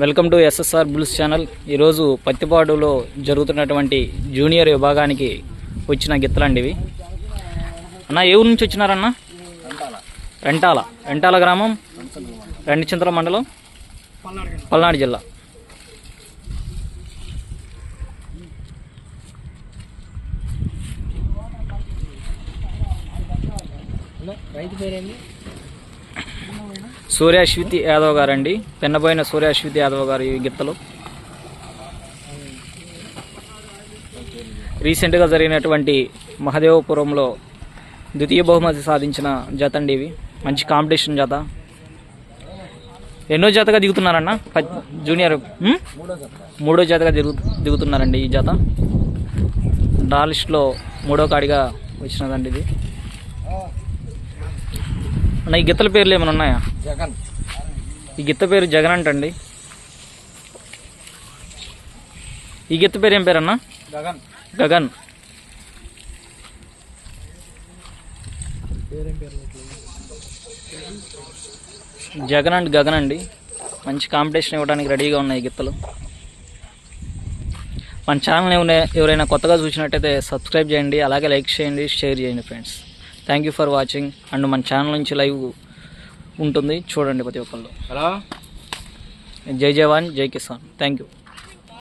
Welcome to SSR bulls channel. ఈరోజు పత్తిపాడులో జరుగుతున్నటువంటి జూనియర్ విభాగానికి వచ్చిన గిత్తలండి ఇవి. అన్న ఏ ఊరు నుంచి వచ్చినారన్న? రెంటాల. రెంటాల గ్రామం రెండు చింతల మండలం పల్నాడు జిల్లా. రైతు పేరేంటి సూర్యాశ్వితి యాదవ్ గారండి. పెన్నబోయిన సూర్యాశ్వితి యాదవ్ గారు ఈ గిత్తలు. రీసెంట్గా జరిగినటువంటి మహదేవపురంలో ద్వితీయ బహుమతి సాధించిన జత అండి ఇవి. మంచి కాంపిటీషన్ జత. ఎన్నో జతగా దిగుతున్నారన్న? ప- జూనియర్ మూడో జాతగా మూడో జతగా దిగు దిగుతున్నారండి ఈ జత. డ్రా లిస్ట్లో మూడో కాడిగా వచ్చినదండి ఇది. అన్న ఈ గిత్తల పేర్లు ఏమైనా ఉన్నాయా? జగన్. ఈ గిత్త పేరు జగన్ అంటండి. ఈ గిత్త పేరు ఏం పేరన్నా? గగన్. పేరు జగన్ అండ్ గగన్ అండి. మంచి కాంపిటీషన్ ఇవ్వడానికి రెడీగా ఉన్నాయి ఈ గిత్తలు. మన ఛానల్ ఎవరైనా కొత్తగా చూసినట్టయితే సబ్స్క్రైబ్ చేయండి అలాగే లైక్ చేయండి షేర్ చేయండి friends. Thank you for watching and మన ఛానల్ నుంచి లైవ్ ఉంటుంది. చూడండి ప్రతి ఒక్కళ్ళు. హలో జై జవాన్ జై కిసాన్. Thank you